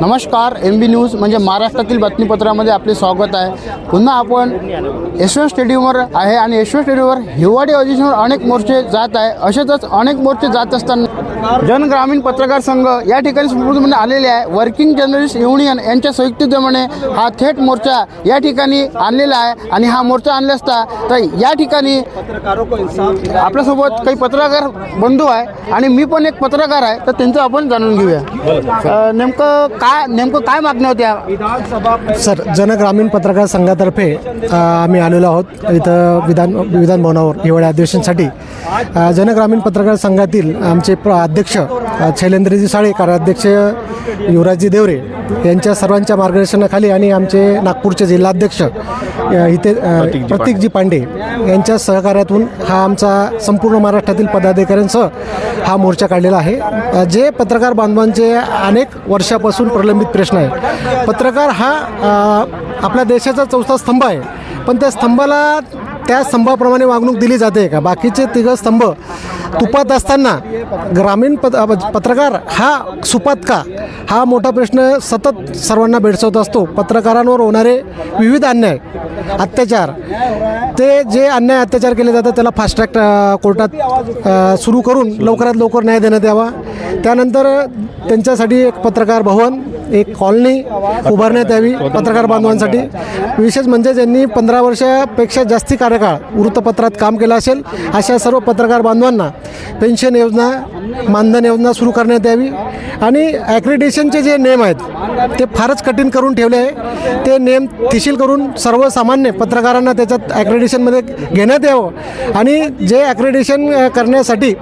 नमस्कार M B news म्हणजे महाराष्ट्रातील बातमीपत्रामध्ये आपले स्वागत आहे. पुन्हा आपण यशवंत स्टेडियमवर आहे आणि यशवंत स्टेडियमवर हिवाळी अधिवेशनावर अनेक मोर्चे जात आहे. असेच अनेक मोर्चे जात असताना जन ग्रामीण पत्रकार संघ या ठिकाणी संपूर्णपणे आलेले आहे. वर्किंग जर्नलिस्ट युनियन यांच्या संयुक्ततेने हा थेट मोर्चा या ठिकाणी आणलेला आहे. आणि हा मोर्चा आणला असता तर या ठिकाणी आपल्यासोबत काही पत्रकार बंधू आहे आणि मी पण एक पत्रकार आहे. तर त्यांचं आपण जाणून घेऊया. नेमकं काय नेमकं काय मागण्या होत्या? सर जनग्रामीण पत्रकार संघातर्फे आम्ही आलेलो आहोत इथं विधान विधान भवनावर हिवाळी अधिवेशनसाठी. जनग्रामीण पत्रकार संघातील आमचे प्र अध्यक्ष शैलेंद्रजी साळे कार्याध्यक्ष युवराजजी देवरे यांच्या सर्वांच्या मार्गदर्शनाखाली आणि आमचे नागपूरचे जिल्हाध्यक्ष इथे प्रतीकजी पांडे. यांच्या सहकार्यातून हा आमचा संपूर्ण महाराष्ट्रातील पदाधिकाऱ्यांसह हा मोर्चा काढलेला आहे. जे पत्रकार बांधवांचे अनेक वर्षापासून प्रलंबित प्रश्न आहे पत्रकार हा आपल्या देशाचा चौथा स्तंभ आहे. पण त्या स्तंभाला त्या स्तंभाप्रमाणे वागणूक दिली जाते का? बाकीचे तिघं स्तंभ तुपात असताना ग्रामीण पत पत्रकार हा सुपात का? हा मोठा प्रश्न सतत सर्वांना भेडसावत असतो. पत्रकारांवर होणारे विविध अन्याय अत्याचार. ते जे अन्याय अत्याचार केले जातात त्याला फास्ट ट्रॅक कोर्टात सुरू करून लवकरात लवकर न्याय देण्यात यावा. त्यानंतर त्यांच्यासाठी एक पत्रकार भवन एक कॉलनी उभारण्यात यावी पत्रकार बांधवांसाठी. विशेष म्हणजे ज्यांनी पंधरा वर्षापेक्षा जास्ती कार्यकाळ वृत्तपत्रात काम केलं असेल अशा सर्व पत्रकार बांधवांना पेन्शन योजना मानधन योजना सुरू करण्यात यावी आणि ॲक्रिडेशनचे जे नियम आहेत ते फारच कठीण करून ठेवले आहे. ते नियम थिशील करून सर्वसामान्य पत्रकारांना त्याच्यात ॲक्रेडिशनमध्ये घेण्यात यावं आणि जे ॲक्रेडिशन करण्यासाठी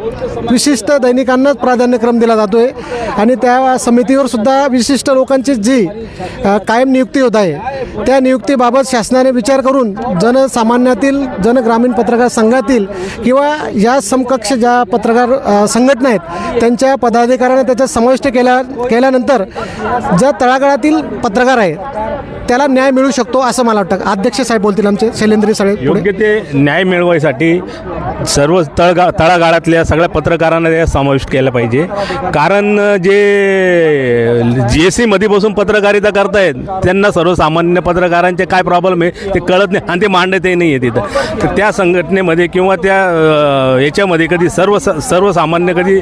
विशिष्ट दैनिकांनाच प्राधान्यक्रम दिला जातो आहे आणि त्या समितीवर सुद्धा विशिष्ट लोकांची जी कायम नियुक्ती होत आहे त्या नियुक्तीबाबत शासनाने विचार करून जनसामान्यातील जनग्रामीण पत्रकार संघातील किंवा या समकक्ष ज्या पत्रकार संघटना आहेत त्यांच्या पदाधिकाऱ्यांना त्याच्यात समाविष्ट केल्या केल्यानंतर ज्या तळागाळातील पत्रकार आहेत त्याला न्याय मिळू शकतो असं मला वाटतं. अध्यक्ष साहेब बोलतील आमचे शैलेंद्री साळे योग्य ते न्याय मिळवायसाठी सर्व तळगा तळागाळातल्या सगळ्या पत्रकारांना या समाविष्ट केलं पाहिजे. कारण जे जी एस सीमध्ये बसून पत्रकारिता करतायत त्यांना सर्वसामान्य पत्रकारांचे काय प्रॉब्लेम आहे ते कळत नाही आणि ते मांडतही नाही आहे तिथं तर त्या संघटनेमध्ये किंवा त्या याच्यामध्ये कधी सर्व सर्वसामान्य कधी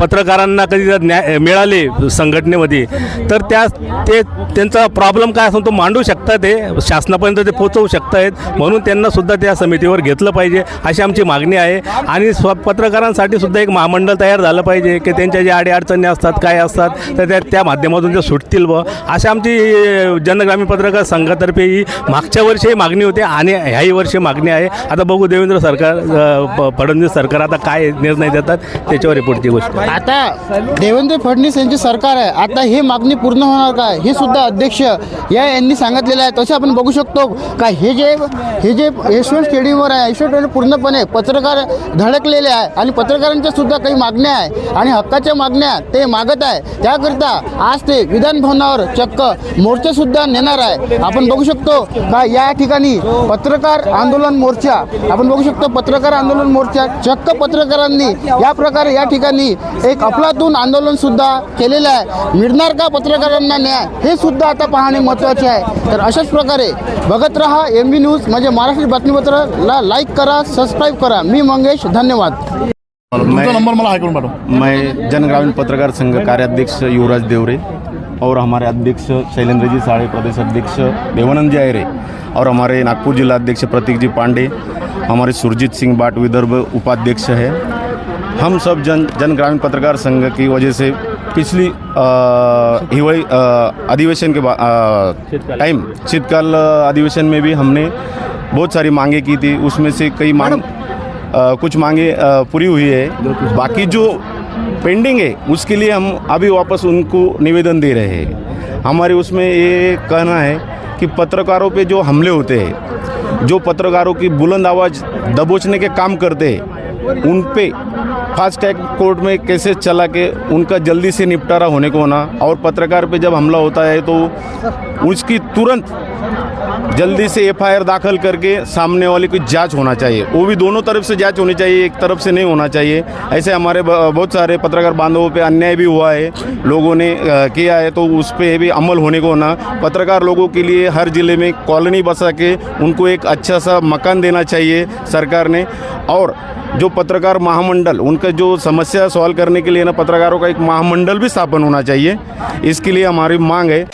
पत्रकारांना कधी जर न्याय मिळाले संघटनेमध्ये तर त्या ते त्यांचा प्रॉब्लेम काय असून तो मांडू शकतात ते शासनापर्यंत ते पोचवू शकतायत. म्हणून त्यांना सुद्धा त्या समितीवर घेतलं पाहिजे अशी आमची मागणी मागणी आहे. आणि स्व पत्रकारांसाठी सुद्धा एक महामंडळ तयार झालं पाहिजे की त्यांच्या ज्या अडीअडचणी असतात काय असतात तर त्या त्या माध्यमातून ते सुटतील व अशा आमची जनग्रामीण पत्रकार संघातर्फे ही मागच्या वर्षी मागणी होती आणि ह्याही वर्षी मागणी आहे. आता बघू देवेंद्र सरकार फडणवीस सरकार आता काय निर्णय देतात त्याच्यावर पुढची गोष्ट आता देवेंद्र फडणवीस यांची सरकार आहे. आता ही मागणी पूर्ण होणार काय हे सुद्धा अध्यक्ष या यांनी सांगितलेलं आहे. तसे आपण बघू शकतो का? हे जे हे जे यशवंत स्टेडियमवर आहे यशवंत स्टेडियम पूर्णपणे पत्रकार धडकलेले आहे आणि पत्रकारांच्या सुद्धा काही मागण्या आहे आणि हक्काच्या मागण्या ते मागत आहे. त्याकरिता आज ते विधान भवनावर चक्क मोर्चासुद्धा नेणार आहे. आपण बघू शकतो का या ठिकाणी पत्रकार आंदोलन मोर्चा आपण बघू शकतो पत्रकार आंदोलन मोर्चा चक्क पत्रकारांनी या प्रकारे या ठिकाणी एक अफलातून आंदोलन सुद्धा केलेलं आहे. मिळणार का पत्रकारांना न्याय? हे सुद्धा आता पाहणे महत्त्वाचे आहे. तर अशाच प्रकारे बघत रहा एम बी न्यूज म्हणजे महाराष्ट्र बातमीपत्रला लाईक करा सबस्क्राईब करा. मी मंगेश धन्यवाद. तुमचा नंबर मला हाय करून पाठव. मैं जन ग्रामीण पत्रकार संघ कार्याध्यक्ष युवराज देवरे और हमारे अध्यक्ष शैलेंद्र जी साड़े प्रदेश अध्यक्ष देवानंद जी आयरे और हमारे नागपुर जिला अध्यक्ष प्रतीक जी पांडे हमारे सुरजीत सिंह बाट विदर्भ उपाध्यक्ष है। हम सब जन जन ग्रामीण पत्रकार संघ की वजह से पिछली अ, अधिवेशन के टाइम शीतकाल अधिवेशन में भी हमने बहुत सारी मांगे की थी। उसमें से कई मांग कुछ मांगे पूरी हुई है। बाकी जो पेंडिंग है, उसके लिए हम अभी वापस उनको निवेदन दे रहे हैं। हमारे उसमें ये कहना है कि पत्रकारों पे जो हमले होते हैं, जो पत्रकारों की बुलंद आवाज़ दबोचने के काम करते हैं, उन पे फास्ट ट्रैक कोर्ट में कैसे चला के उनका जल्दी से निपटारा होने को होना और पत्रकार पे जब हमला होता है तो उसकी तुरंत जल्दी से एफआईआर दाखिल करके सामने वाले की जाँच होना चाहिए। वो भी दोनों तरफ़ से जाँच होनी चाहिए, एक तरफ़ से नहीं होना चाहिए। ऐसे हमारे बहुत सारे पत्रकार बांधवों पे अन्याय भी हुआ है। लोगों ने किया है तो उस पर भी अमल होने को ना। पत्रकार लोगों के लिए हर ज़िले में कॉलोनी बसा के उनको एक अच्छा सा मकान देना चाहिए सरकार ने। और जो पत्रकार महामंडल, उनका जो समस्या सॉल्व करने के लिए ना, पत्रकारों का एक महामंडल भी स्थापन होना चाहिए। इसके लिए हमारी मांग है।